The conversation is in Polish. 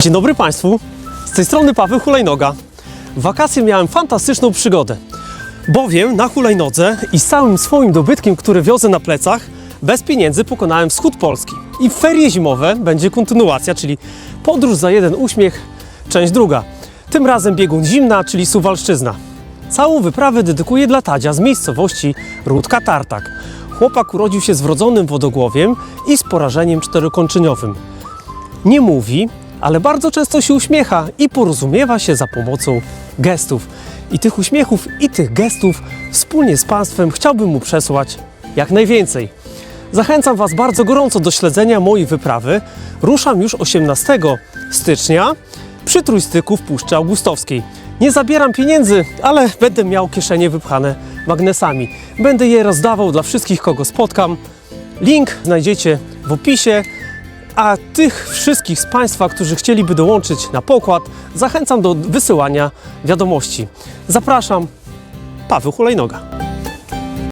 Dzień dobry Państwu, z tej strony Paweł Hulajnoga. W wakacje miałem fantastyczną przygodę, bowiem na hulajnodze i z całym swoim dobytkiem, który wiozę na plecach, bez pieniędzy pokonałem wschód Polski. I w ferie zimowe będzie kontynuacja, czyli podróż za jeden uśmiech, część druga. Tym razem biegun zimna, czyli Suwalszczyzna. Całą wyprawę dedykuję dla Tadzia z miejscowości Rudka Tartak. Chłopak urodził się z wrodzonym wodogłowiem i z porażeniem czterokończyniowym nie mówi, ale bardzo często się uśmiecha i porozumiewa się za pomocą gestów. I tych uśmiechów i tych gestów wspólnie z Państwem chciałbym mu przesłać jak najwięcej. Zachęcam Was bardzo gorąco do śledzenia mojej wyprawy. Ruszam już 18 stycznia przy trójstyku w Puszczy Augustowskiej. Nie zabieram pieniędzy, ale będę miał kieszenie wypchane magnesami. Będę je rozdawał dla wszystkich, kogo spotkam. Link znajdziecie w opisie. A tych wszystkich z Państwa, którzy chcieliby dołączyć na pokład, zachęcam do wysyłania wiadomości. Zapraszam, Paweł Hulajnoga.